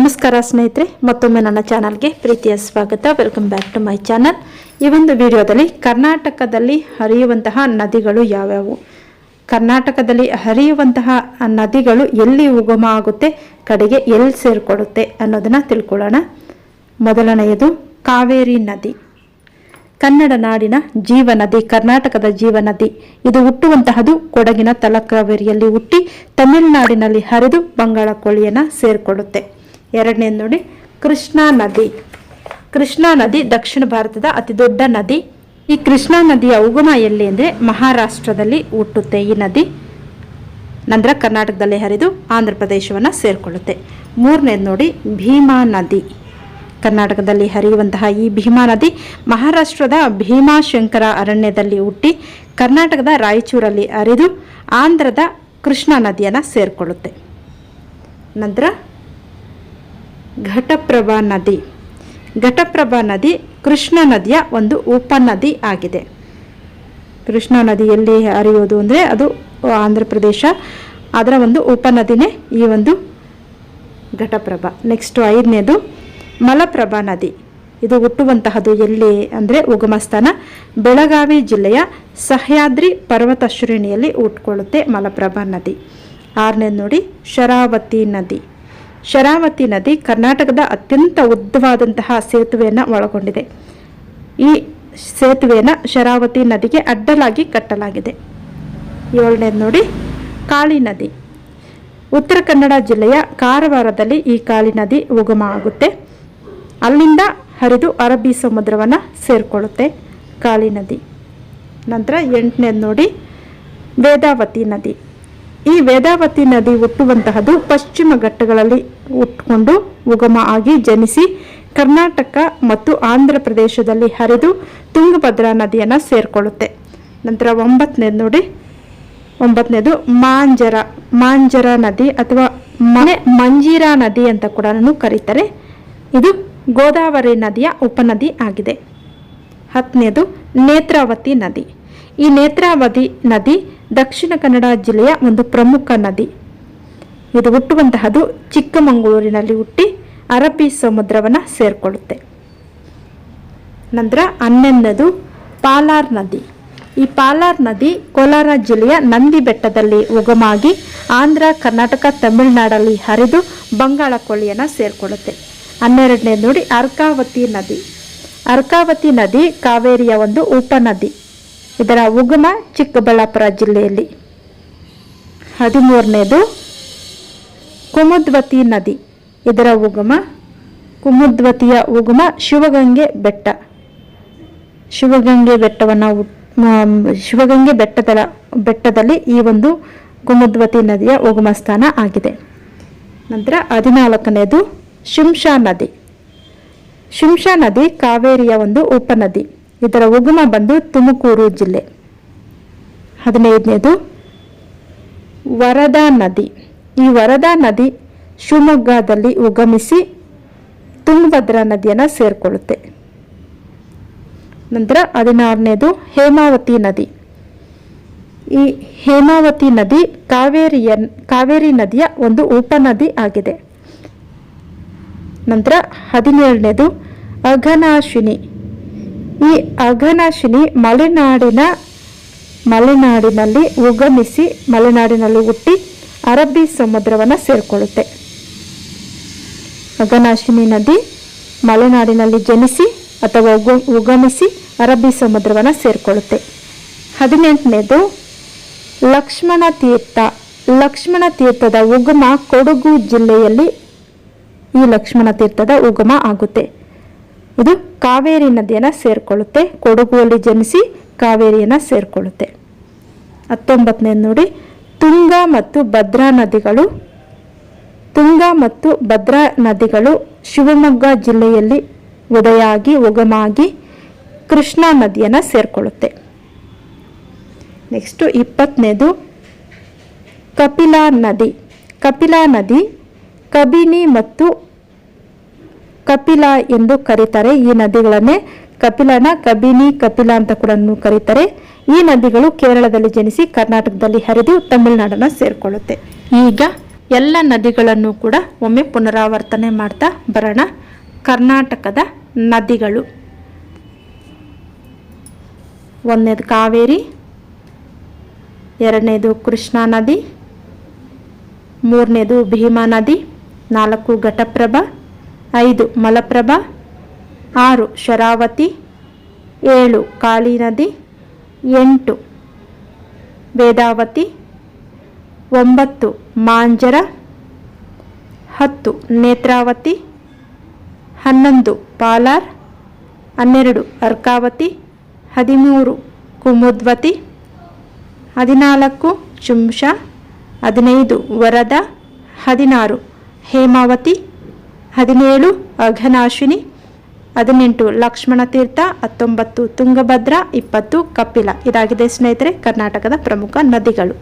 ನಮಸ್ಕಾರ ಸ್ನೇಹಿತರೆ, ಮತ್ತೊಮ್ಮೆ ನನ್ನ ಚಾನಲ್ಗೆ ಪ್ರೀತಿಯ ಸ್ವಾಗತ. Welcome back to my channel ಈ ಒಂದು ವಿಡಿಯೋದಲ್ಲಿ ಕರ್ನಾಟಕದಲ್ಲಿ ಹರಿಯುವಂತಹ ನದಿಗಳು ಯಾವ್ಯಾವು? ಕರ್ನಾಟಕದಲ್ಲಿ ಹರಿಯುವಂತಹ ನದಿಗಳು ಎಲ್ಲಿ ಉಗಮ ಆಗುತ್ತೆ, ಕಡೆಗೆ ಎಲ್ಲಿ ಸೇರಿಕೊಡುತ್ತೆ ಅನ್ನೋದನ್ನ ತಿಳ್ಕೊಳ್ಳೋಣ. ಮೊದಲನೆಯದು, ಕಾವೇರಿ ನದಿ. ಕನ್ನಡ ನಾಡಿನ ಜೀವ ನದಿ ಕರ್ನಾಟಕದ ಜೀವ ನದಿ ಇದು ಹುಟ್ಟುವಂತಹದು ಕೊಡಗಿನ ತಲಕಾವೇರಿಯಲ್ಲಿ ಹುಟ್ಟಿ ತಮಿಳುನಾಡಿನಲ್ಲಿ ಹರಿದು ಬಂಗಾಳ ಕೊಳಿಯನ್ನ ಸೇರಿಕೊಳ್ಳುತ್ತೆ ಎರಡನೇದು ನೋಡಿ, ಕೃಷ್ಣಾ ನದಿ. ಕೃಷ್ಣಾ ನದಿ ದಕ್ಷಿಣ ಭಾರತದ ಅತಿ ದೊಡ್ಡ ನದಿ. ಈ ಕೃಷ್ಣಾ ನದಿಯ ಉಗಮ ಎಲ್ಲಿ ಅಂದರೆ ಮಹಾರಾಷ್ಟ್ರದಲ್ಲಿ ಹುಟ್ಟುತ್ತೆ ಈ ನದಿ. ನಂತರ ಕರ್ನಾಟಕದಲ್ಲಿ ಹರಿದು ಆಂಧ್ರ ಪ್ರದೇಶವನ್ನು ಸೇರಿಕೊಳ್ಳುತ್ತೆ. ಮೂರನೇದು ನೋಡಿ, ಭೀಮಾ ನದಿ. ಕರ್ನಾಟಕದಲ್ಲಿ ಹರಿಯುವಂತಹ ಈ ಭೀಮಾ ನದಿ ಮಹಾರಾಷ್ಟ್ರದ ಭೀಮಾಶಂಕರ ಅರಣ್ಯದಲ್ಲಿ ಹುಟ್ಟಿ ಕರ್ನಾಟಕದ ರಾಯಚೂರಲ್ಲಿ ಹರಿದು ಆಂಧ್ರದ ಕೃಷ್ಣಾ ನದಿಯನ್ನು ಸೇರಿಕೊಳ್ಳುತ್ತೆ. ನಂತರ ಘಟಪ್ರಭಾ ನದಿ. ಘಟಪ್ರಭಾ ನದಿ ಕೃಷ್ಣ ನದಿಯ ಒಂದು ಉಪನದಿ ಆಗಿದೆ. ಕೃಷ್ಣ ನದಿಯಲ್ಲಿ ಹರಿಯೋದು ಅಂದರೆ ಅದು ಆಂಧ್ರ ಪ್ರದೇಶ. ಅದರ ಒಂದು ಉಪನದಿನೇ ಈ ಒಂದು ಘಟಪ್ರಭಾ. ನೆಕ್ಸ್ಟು ಐದನೇದು ಮಲಪ್ರಭಾ ನದಿ. ಇದು ಹುಟ್ಟುವಂತಹದು ಎಲ್ಲಿ ಅಂದರೆ ಉಗಮ ಸ್ಥಾನ ಬೆಳಗಾವಿ ಜಿಲ್ಲೆಯ ಸಹ್ಯಾದ್ರಿ ಪರ್ವತ ಶ್ರೇಣಿಯಲ್ಲಿ ಹುಟ್ಕೊಳ್ಳುತ್ತೆ ಮಲಪ್ರಭಾ ನದಿ. ಆರನೇದು ನೋಡಿ ಶರಾವತಿ ನದಿ. ಶರಾವತಿ ನದಿ ಕರ್ನಾಟಕದ ಅತ್ಯಂತ ಉದ್ದವಾದಂತಹ ಸೇತುವೆಯನ್ನು ಒಳಗೊಂಡಿದೆ. ಈ ಸೇತುವೆಯನ್ನು ಶರಾವತಿ ನದಿಗೆ ಅಡ್ಡಲಾಗಿ ಕಟ್ಟಲಾಗಿದೆ. ಏಳನೇದು ನೋಡಿ, ಕಾಳಿ ನದಿ. ಉತ್ತರ ಕನ್ನಡ ಜಿಲ್ಲೆಯ ಕಾರವಾರದಲ್ಲಿ ಈ ಕಾಳಿ ನದಿ ಉಗಮ ಆಗುತ್ತೆ. ಅಲ್ಲಿಂದ ಹರಿದು ಅರಬ್ಬಿ ಸಮುದ್ರವನ್ನು ಸೇರಿಕೊಳ್ಳುತ್ತೆ ಕಾಳಿ ನದಿ. ನಂತರ ಎಂಟನೇದು ನೋಡಿ, ವೇದಾವತಿ ನದಿ. ಈ ವೇದಾವತಿ ನದಿ ಹುಟ್ಟುವಂತಹದ್ದು ಪಶ್ಚಿಮ ಘಟ್ಟಗಳಲ್ಲಿ ಹುಟ್ಟುಕೊಂಡು ಉಗಮ ಆಗಿ ಜನಿಸಿ ಕರ್ನಾಟಕ ಮತ್ತು ಆಂಧ್ರ ಪ್ರದೇಶದಲ್ಲಿ ಹರಿದು ತುಂಗಭದ್ರಾ ನದಿಯನ್ನು ಸೇರಿಕೊಳ್ಳುತ್ತೆ. ನಂತರ ಒಂಬತ್ತನೇದು ನೋಡಿ. ಒಂಬತ್ತನೇದು ಮಾಂಜರ ಮಾಂಜರ ನದಿ ಅಥವಾ ಮನೆ ಮಂಜೀರಾ ನದಿ ಅಂತ ಕೂಡ ಕರೀತಾರೆ. ಇದು ಗೋದಾವರಿ ನದಿಯ ಉಪನದಿ ಆಗಿದೆ. ಹತ್ತನೇದು ನೇತ್ರಾವತಿ ನದಿ. ಈ ನೇತ್ರಾವತಿ ನದಿ ದಕ್ಷಿಣ ಕನ್ನಡ ಜಿಲ್ಲೆಯ ಒಂದು ಪ್ರಮುಖ ನದಿ. ಇದು ಹುಟ್ಟುವಂತಹದು ಚಿಕ್ಕಮಗಳೂರಿನಲ್ಲಿ ಹುಟ್ಟಿ ಅರಬ್ಬಿ ಸಮುದ್ರವನ್ನು ಸೇರಿಕೊಳ್ಳುತ್ತೆ. ನಂತರ ಹನ್ನೊಂದನೇದು ಪಾಲಾರ್ ನದಿ. ಈ ಪಾಲಾರ್ ನದಿ ಕೋಲಾರ ಜಿಲ್ಲೆಯ ನಂದಿ ಬೆಟ್ಟದಲ್ಲಿ ಉಗಮಾಗಿ ಆಂಧ್ರ, ಕರ್ನಾಟಕ, ತಮಿಳುನಾಡಲ್ಲಿ ಹರಿದು ಬಂಗಾಳ ಕೊಳ್ಳಿಯನ್ನು ಸೇರಿಕೊಳ್ಳುತ್ತೆ. ಹನ್ನೆರಡನೇದು ನೋಡಿ ಅರ್ಕಾವತಿ ನದಿ. ಅರ್ಕಾವತಿ ನದಿ ಕಾವೇರಿಯ ಒಂದು ಉಪನದಿ. ಇದರ ಉಗಮ ಚಿಕ್ಕಬಳ್ಳಾಪುರ ಜಿಲ್ಲೆಯಲ್ಲಿ. ಹದಿಮೂರನೇದು ಕುಮುದ್ವತಿ ನದಿ. ಇದರ ಉಗಮ ಕುಮುದ್ವತಿಯ ಉಗಮ ಶಿವಗಂಗೆ ಬೆಟ್ಟ. ಶಿವಗಂಗೆ ಬೆಟ್ಟವನ್ನು ಶಿವಗಂಗೆ ಬೆಟ್ಟದ ಬೆಟ್ಟದಲ್ಲಿ ಈ ಒಂದು ಕುಮುದ್ವತಿ ನದಿಯ ಉಗಮ ಸ್ಥಾನ ಆಗಿದೆ. ನಂತರ ಹದಿನಾಲ್ಕನೇದು ಶಿಂಷಾ ನದಿ. ಶಿಂಷಾ ನದಿ ಕಾವೇರಿಯ ಒಂದು ಉಪನದಿ. ಇದರ ಉಗಮ ಬಂದು ತುಮಕೂರು ಜಿಲ್ಲೆ. ಹದಿನೈದನೇದು, ವರದಾ ನದಿ. ಈ ವರದಾ ನದಿ ಶಿವಮೊಗ್ಗದಲ್ಲಿ ಉಗಮಿಸಿ ತುಂಗಭದ್ರಾ ನದಿಯನ್ನು ಸೇರಿಕೊಳ್ಳುತ್ತೆ. ನಂತರ ಹದಿನಾರನೇದು, ಹೇಮಾವತಿ ನದಿ. ಈ ಹೇಮಾವತಿ ನದಿ ಕಾವೇರಿಯ, ಕಾವೇರಿ ನದಿಯ ಒಂದು ಉಪನದಿ ಆಗಿದೆ. ನಂತರ ಹದಿನೇಳನೇದು, ಅಘನಾಶಿನಿ. ಈ ಅಘನಾಶಿನಿ ಮಲೆನಾಡಿನ, ಮಲೆನಾಡಿನಲ್ಲಿ ಉಗಮಿಸಿ, ಮಲೆನಾಡಿನಲ್ಲಿ ಹುಟ್ಟಿ ಅರಬ್ಬಿ ಸಮುದ್ರವನ್ನು ಸೇರಿಕೊಳ್ಳುತ್ತೆ. ಅಘನಾಶಿನಿ ನದಿ ಮಲೆನಾಡಿನಲ್ಲಿ ಜನಿಸಿ ಅಥವಾ ಉಗ, ಉಗಮಿಸಿ ಅರಬ್ಬಿ ಸಮುದ್ರವನ್ನು ಸೇರಿಕೊಳ್ಳುತ್ತೆ. ಹದಿನೆಂಟನೇದು ಲಕ್ಷ್ಮಣ ತೀರ್ಥ. ಲಕ್ಷ್ಮಣ ತೀರ್ಥದ ಉಗಮ ಕೊಡಗು ಜಿಲ್ಲೆಯಲ್ಲಿ ಈ ಲಕ್ಷ್ಮಣ ತೀರ್ಥದ ಉಗಮ ಆಗುತ್ತೆ. ಇದು ಕಾವೇರಿ ನದಿಯನ್ನು ಸೇರಿಕೊಳ್ಳುತ್ತೆ. ಕೊಡಗುವಲ್ಲಿ ಜನಿಸಿ ಕಾವೇರಿಯನ್ನು ಸೇರಿಕೊಳ್ಳುತ್ತೆ. ಹತ್ತೊಂಬತ್ತನೇ ನೋಡಿ, ತುಂಗಾ ಮತ್ತು ಭದ್ರಾ ನದಿಗಳು, ತುಂಗಾ ಮತ್ತು ಭದ್ರಾ ನದಿಗಳು ಶಿವಮೊಗ್ಗ ಜಿಲ್ಲೆಯಲ್ಲಿ ಉದಯಾಗಿ, ಉಗಮಾಗಿ ಕೃಷ್ಣಾ ನದಿಯನ್ನು ಸೇರಿಕೊಳ್ಳುತ್ತೆ. ನೆಕ್ಸ್ಟು ಇಪ್ಪತ್ತನೇದು, ಕಪಿಲಾ ನದಿ. ಕಪಿಲಾ ನದಿ ಕಬಿನಿ ಮತ್ತು ಕಪಿಲ ಎಂದು ಕರೀತಾರೆ. ಈ ನದಿಗಳನ್ನೇ ಕಪಿಲನ ಕಬಿನಿ ಕಪಿಲ ಅಂತ ಕೂಡ ಕರೀತಾರೆ. ಈ ನದಿಗಳು ಕೇರಳದಲ್ಲಿ ಜನಿಸಿ ಕರ್ನಾಟಕದಲ್ಲಿ ಹರಿದು ತಮಿಳುನಾಡನ್ನ ಸೇರ್ಕೊಳ್ಳುತ್ತೆ. ಈಗ ಎಲ್ಲ ನದಿಗಳನ್ನು ಕೂಡ ಒಮ್ಮೆ ಪುನರಾವರ್ತನೆ ಮಾಡ್ತಾ ಬರೋಣ. ಕರ್ನಾಟಕದ ನದಿಗಳು. ಒಂದನೇದು ಕಾವೇರಿ, ಎರಡನೇದು ಕೃಷ್ಣಾ ನದಿ, ಮೂರನೇದು ಭೀಮಾ ನದಿ, ನಾಲ್ಕು ಘಟಪ್ರಭಾ ಐದು, ಮಲಪ್ರಭಾ. ಆರು, ಶರಾವತಿ. ಏಳು ಕಾಳಿ ನದಿ ಎಂಟು, ವೇದಾವತಿ. ಒಂಬತ್ತು, ಮಾಂಜರ. ಹತ್ತು, ನೇತ್ರಾವತಿ. ಹನ್ನೊಂದು, ಪಾಲಾರ್. ಹನ್ನೆರಡು, ಅರ್ಕಾವತಿ. ಹದಿಮೂರು, ಕುಮುದ್ವತಿ. ಹದಿನಾಲ್ಕು ಚುಂಶ ಹದಿನೈದು, ವರದ. ಹದಿನಾರು, ಹೇಮಾವತಿ. ಹದಿನೇಳು ಅಘನಾಶಿನಿ ಹದಿನೆಂಟು ಲಕ್ಷ್ಮಣ ತೀರ್ಥ ಹತ್ತೊಂಬತ್ತು ತುಂಗಭದ್ರಾ ಇಪ್ಪತ್ತು ಕಪಿಲ. ಇದಾಗಿದೆ ಸ್ನೇಹಿತರೆ ಕರ್ನಾಟಕದ ಪ್ರಮುಖ ನದಿಗಳು.